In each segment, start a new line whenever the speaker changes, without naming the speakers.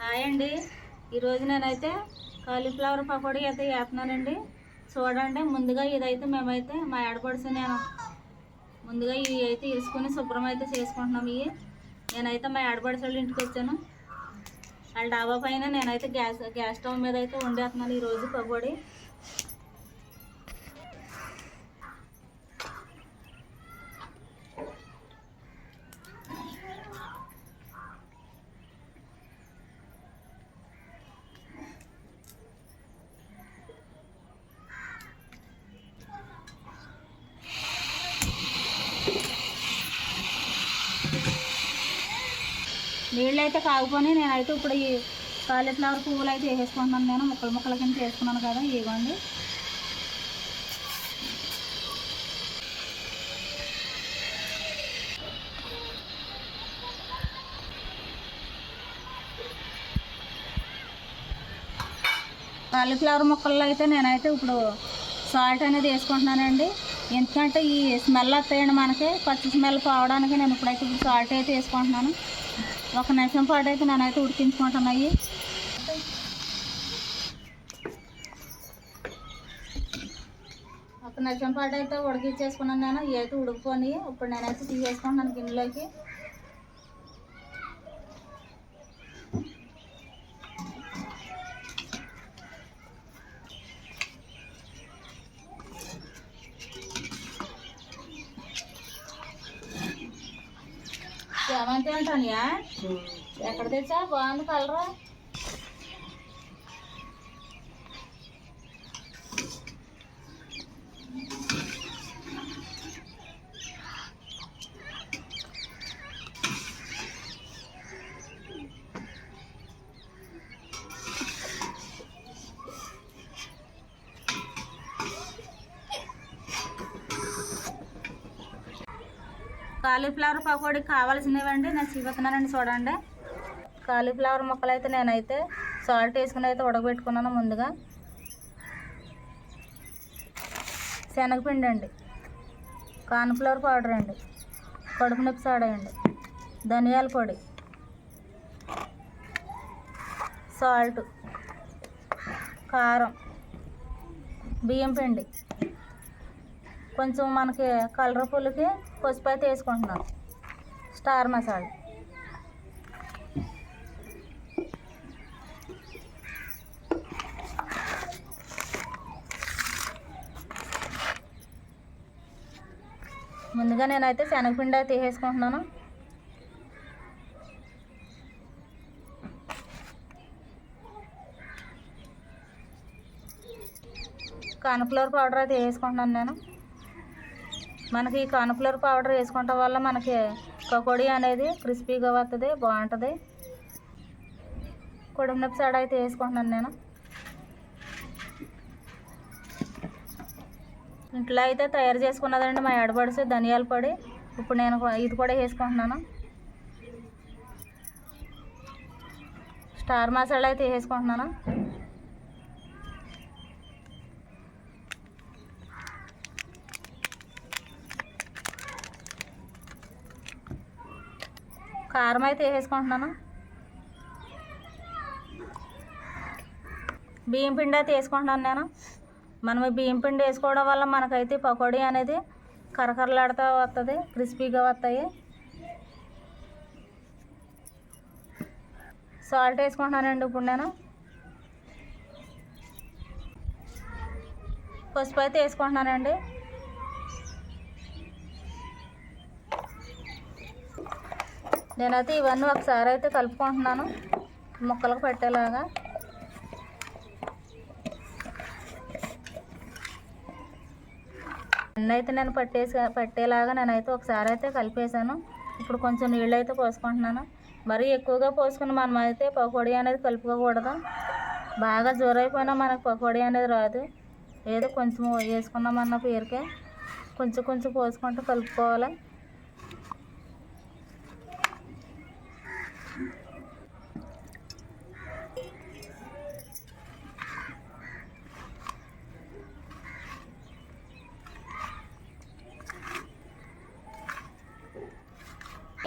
Hi అండి. ఈరోజు నేనైతే కాలీఫ్లవర్ పకోడీ అయితే వేస్తున్నానండి చూడండి ముందుగా ఇదైతే మేమైతే మా ఏడపడుసు నేను ముందుగా ఇవి అయితే తీసుకుని శుభ్రం అయితే చేసుకుంటున్నాం ఇవి నేనైతే మా ఏడపడుసు వాళ్ళ ఇంటికి వచ్చాను. వాళ్ళ డాబా పైన నేనైతే గ్యాస్ గ్యాస్ స్టవ్ మీద అయితే వండేస్తున్నాను ఈరోజు పకోడీ. నీళ్ళు అయితే కాగిపోయి నేనైతే ఇప్పుడు ఈ కాలీఫ్లవర్ పువ్వులు అయితే వేసుకుంటున్నాను నేను. ముక్కలు ముక్కల కింద చేసుకున్నాను కదా ఇవ్వండి. కాలీఫ్లవర్ ముక్కల్లో అయితే నేనైతే ఇప్పుడు సాల్ట్ అనేది వేసుకుంటున్నానండి. ఎందుకంటే ఈ స్మెల్ వస్తాయండి మనకి. పచ్చి స్మెల్ పోవడానికి నేను ఇప్పుడైతే ఇప్పుడు సాల్ట్ అయితే వేసుకుంటున్నాను. ఒక నిమిషం పాటు అయితే నేనైతే ఉడికించుకుంటున్నాయి. ఒక నిమిషం పాటు అయితే ఉడికించేసుకున్నాను నేను ఇవి అయితే ఉడికిపోయి ఇప్పుడు నేనైతే తీసేసుకుంటున్నాను గిన్నెలోకి ఏమంటే ఉంటానయా ఎక్కడ తెచ్చా బాగుంది కలరు. కాలీఫ్లవర్ పకోడీ కావాల్సినవండి. నేను చూపుతున్నానండి చూడండి. కాలీఫ్లవర్ ముక్కలు అయితే నేనైతే సాల్ట్ వేసుకుని అయితే ఉడకబెట్టుకున్నాను ముందుగా. శనగపిండి అండి కార్న్ఫ్లవర్ పౌడర్ అండి. కడుపు నొప్పి సోడా అండి ధనియాల పొడి. సాల్ట్. కారం. బియ్యం పిండి. కొంచెం మనకి కలర్ పుల్లుకి పసుపు అయితే వేసుకుంటున్నాను స్టార్ మసాలా. ముందుగా నేనైతే శనగపిండి అయితే వేసేసుకుంటున్నాను కార్న్ఫ్లవర్ పౌడర్ అయితే వేసుకుంటున్నాను నేను. మనకి ఈ కార్న్ఫ్లవర్ పౌడర్ వేసుకోవటం వల్ల మనకి పకోడీ అనేది క్రిస్పీగా వస్తుంది బాగుంటుంది. కుడుమునప్పి సైడ్ అయితే వేసుకుంటున్నాను నేను. ఇంట్లో అయితే తయారు చేసుకున్నదండి మా ఎడబడిసి ధనియాల పొడి. ఇప్పుడు నేను ఇది కూడా వేసుకుంటున్నాను. స్టార్ మసాలా అయితే వేసుకుంటున్నాను. కారం అయితే వేసుకుంటున్నాను బియ్యం పిండి అయితే వేసుకుంటున్నాను నేను. మనం బియ్యం పిండి వేసుకోవడం వల్ల మనకైతే పకోడీ అనేది కరకరలాడుతూ వస్తుంది క్రిస్పీగా వస్తాయి సాల్ట్ వేసుకుంటున్నానండి ఇప్పుడు నేను. పసుపు అయితే వేసుకుంటున్నానండి. నేనైతే ఇవన్నీ ఒకసారి అయితే కలుపుకుంటున్నాను. ముక్కలకు పెట్టేలాగా. అన్నీ అయితే నేను పట్టేసి పట్టేలాగా నేనైతే ఒకసారి అయితే కలిపేసాను ఇప్పుడు కొంచెం నీళ్ళు అయితే పోసుకుంటున్నాను. మరీ ఎక్కువగా పోసుకుని మనం అయితే పకోడీ అనేది కలుపుకోకూడదు. బాగా జోరైపోయినా మనకు పకోడీ అనేది రాదు. ఏదో కొంచెం వేసుకున్నామన్న పేరుకే కొంచెం కొంచెం పోసుకుంటూ కలుపుకోవాలి.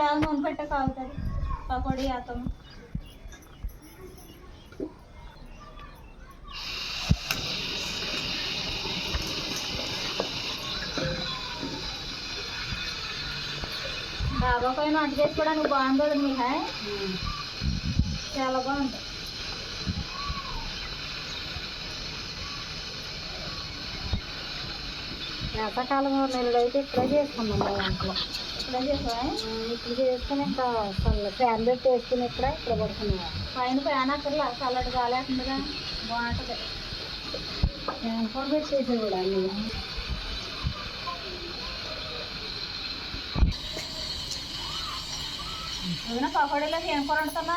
ఇలా నూనె పెట్టక అవుతుంది పకోడీ ఆతం డాబా పైన వంట చేసుకోవడానికి బాగుంటుంది మీ హాయ్ చాలా బాగుంది.
వేసవకాలం నెలలో అయితే ఇక్కడే చేసుకున్నాం వంటలో. ఇంట్లో
చేసావా
ఇప్పుడు చేసుకుని ఇంకా అసలు ఫ్యాన్ పెట్టి వేసుకుని ఇప్పుడే ఇక్కడ పడుకున్నాం
పైన ఫ్యాన్ అక్కర్లా చల్లటి వేస్తుందిగా బాగుంటుంది
ఫ్యాన్ కూడా పెట్టేసి కూడా అన్ని
ఏదైనా పకోడీలోకి ఏం కూర వండుతున్నా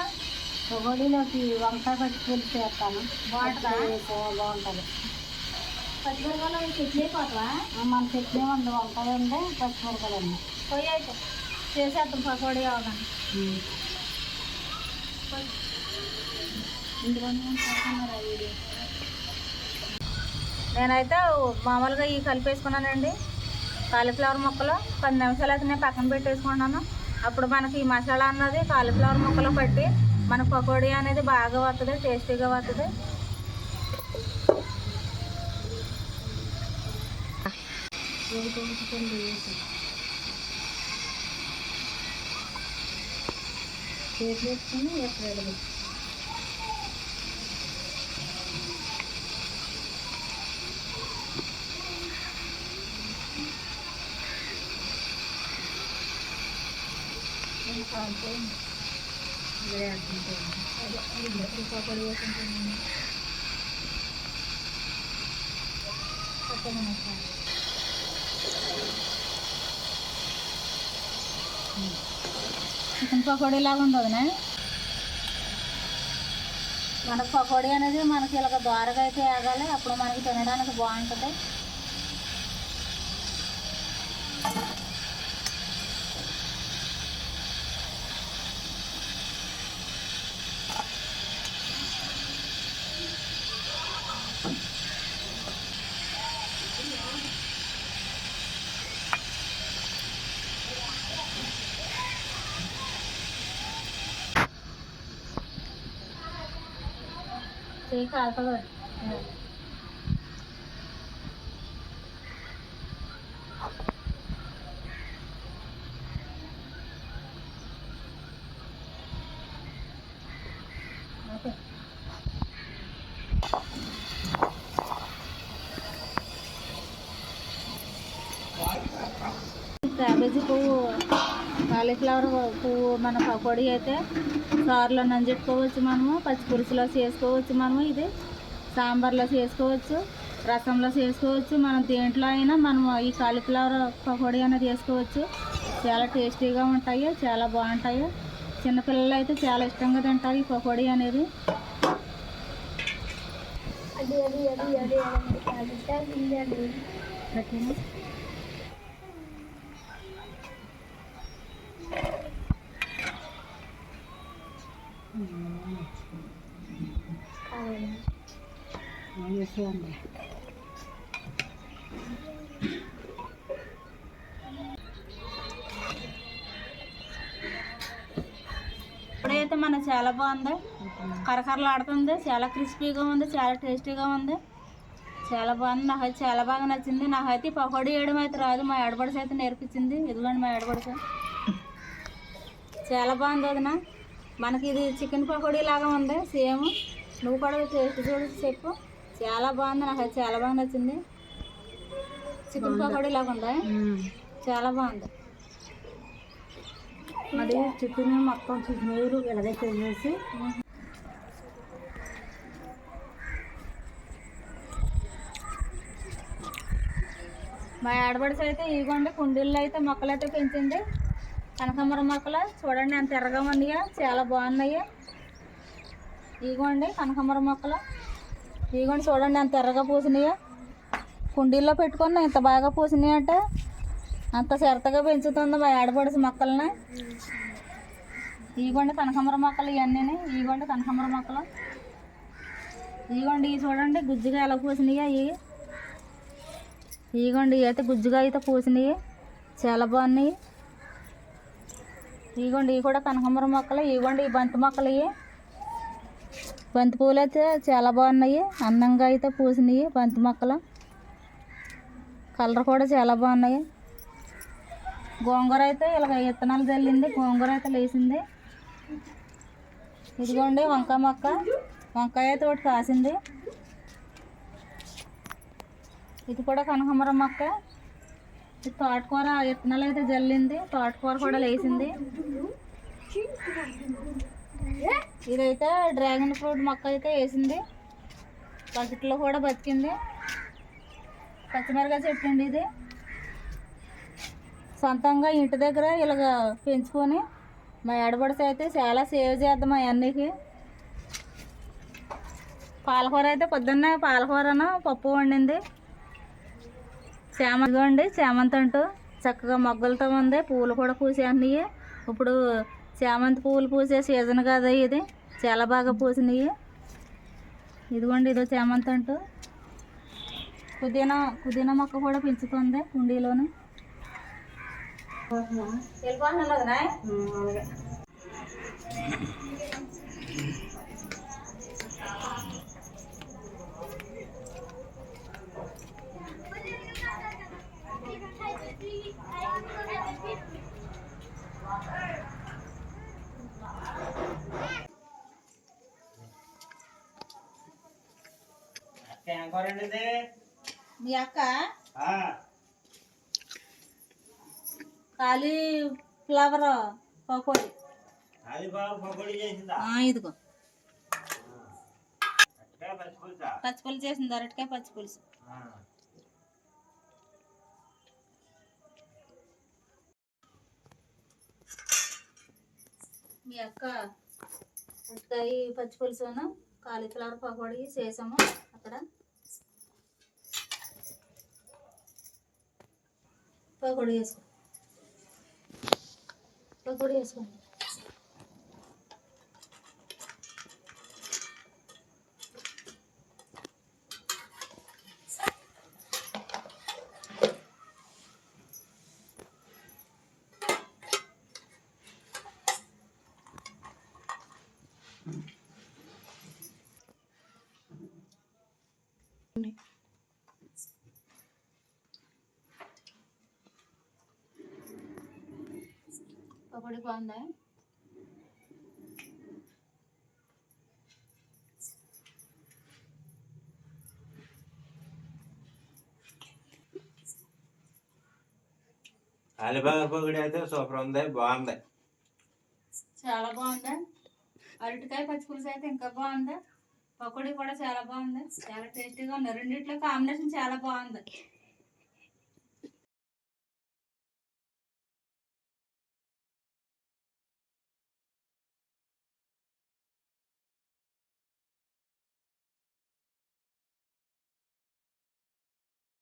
పొగడిలోకి వంకాయ పచ్చి పులుసు చేస్తాను.
బాగుంటుందా?
బాగుంటుంది.
పచ్చిమిరపకాయలు చట్నీ పోతావా
మన చట్నీ ఉంది వంకాయ ఉంది పచ్చిమిరపకాయలు ఉంది
పోయి అయితే చేసేద్దాం పకోడీ అవగానే నేనైతే మామూలుగా ఈ కలిపేసుకున్నానండి కాలీఫ్లవర్ ముక్కలు పది నిమిషాలు అయితే నేను పక్కన పెట్టేసుకున్నాను అప్పుడు మనకి ఈ మసాలా అన్నది కాలీఫ్లవర్ ముక్కలు పట్టి మన పకోడీ అనేది బాగా వస్తుంది టేస్టీగా వస్తుంది
చేతి వేసుకుని ఎక్కడ
చికెన్ పకోడీ లాగా ఉంది వదినా మనకు పకోడీ అనేది మనకి ఇలాగ దోరగా అయితే వేగాలి అప్పుడు మనకి తినడానికి బాగుంటుంది. ซื้อขายเขาเลย కాలీఫ్లవర్ పువ్వు మన పకోడీ అయితే సార్లో నంజెట్టుకోవచ్చు మనము పచ్చి పులుసులో చేసుకోవచ్చు మనము ఇది సాంబార్లో చేసుకోవచ్చు రసంలో చేసుకోవచ్చు మనం దేంట్లో అయినా మనం ఈ కాలీఫ్లవర్ పకోడీ అనేది చేసుకోవచ్చు చాలా టేస్టీగా ఉంటాయి చాలా బాగుంటాయి చిన్నపిల్లలు అయితే చాలా ఇష్టంగా తింటారు ఈ పకోడీ అనేది
అది అది అది అది అది అది
ఇప్పుడైతే మన చాలా బాగుంది. కరకరలాడుతుంది. చాలా క్రిస్పీగా ఉంది. చాలా టేస్టీగా ఉంది. చాలా బాగుంది. నాకైతే చాలా బాగా నచ్చింది. నాకైతే ఈ పకోడీ వేయడం అయితే రాదు. మా ఏడబడిసి అయితే నేర్పించింది. ఇదిగోండి మా ఏడబడిసి చాలా బాగుంది వదిన. మనకి ఇది చికెన్ పకోడీ లాగా ఉంది. సేమ్. నువ్వు కూడా టేస్ట్ చూసి చెప్పు. చాలా బాగుంది నాకైతే చాలా బాగా నచ్చింది. చికెన్ పకోడీ లాగా ఉందా? చాలా బాగుంది.
అది చికెన్ మొత్తం చికెనీరు ఇలాగే చేసేసి
మా ఆడబడిసి అయితే ఇదిగోండి కుండీల్లో అయితే మొక్కలు అయితే పెంచింది కనకాంబరం మొక్కలు చూడండి ఎంత ఎర్రగా ఉన్నాయో చాలా బాగున్నాయి. ఇదిగోండి కనకాంబరం మొక్కలు. ఇదిగోండి చూడండి అంత ఎర్రగా పూసినాయో. కుండీల్లో పెట్టుకున్న ఇంత బాగా పూసినాయట. అంత శ్రద్ధగా పెంచుతుంది మా ఆడపడిసి మొక్కల్ని. ఇదిగోండి కనకాంబర మొక్కలు ఇవన్నీ ఇదిగోండి కనకాంబర మొక్కలు. ఇదిగోండి ఇవి చూడండి గుజ్జుగా ఎలా పూసినాయో ఇవి. ఇదిగోండి ఇవి అయితే గుజ్జుగా అయితే పూసినాయి. చాలా బాగున్నాయి. ఇదిగోండి ఇవి కూడా కనకాంబర మొక్కలు. ఇదిగోండి ఈ బంతి మొక్కలు ఇవి. బంతి పూలు అయితే చాలా బాగున్నాయి. అందంగా అయితే పూసినాయి బంతి మొక్కలు. కలర్ కూడా చాలా బాగున్నాయి. గోంగూర అయితే ఇలాగ విత్తనాలు జల్లింది. గోంగూర అయితే లేచింది. ఇదిగోండి వంకాయ మొక్క. వంకాయ అయితే ఒకటి కాసింది. ఇది కూడా కనకాంబరం మొక్క. ఇది తోటకూర విత్తనాలు అయితే జల్లింది. తోటకూర కూడా లేచింది. ఇదైతే డ్రాగన్ ఫ్రూట్ మొక్క అయితే వేసింది. బకెట్లో కూడా బతికింది. పచ్చిమిరకాయ చెట్టు అండి ఇది. సొంతంగా ఇంటి దగ్గర ఇలాగ పెంచుకొని మా ఆడపడిస అయితే చాలా సేవ్ చేద్దాం అవన్నీకి పాలకూర అయితే పొద్దున్నే పాలకూరను పప్పు వండింది. చామంతి అండి చామంతి అంటూ చక్కగా మొగ్గలతో ఉంది. పూలు కూడా పూసే అన్నీ. ఇప్పుడు చామంతి పువ్వులు పూసే సీజన్ కదా ఇది. చాలా బాగా పూసినాయి. ఇదిగోండి ఇదో చామంతి అంటూ. పుదీనా పుదీనా మొక్క కూడా పెంచుతుంది కుండీలోని. మీ అక్క? ఖాళీ ఫ్లవర్ పకోడీ. ఇదిగో. పచ్చిపులుసు? చేసింది అరటికాయ పచ్చిపులుసు. మీ అక్క అరటికాయ పచ్చిపులుసును కాలీఫ్లవర్ పకోడీ చేసాము అక్కడ. పకోడీ వేసుకో పకోడీ వేసుకోండి పకోడీ బాగుందా?
అలిబాగ పొగిడి అయితే సూపర్ ఉంది బాగుంది.
చాలా బాగుందా? అరటికాయ పచ్చిపులుసు అయితే ఇంకా బాగుందా? పకోడీ కూడా చాలా బాగుంది. చాలా టేస్టీగా ఉంది. రెండిట్లో కాంబినేషన్ చాలా బాగుంది.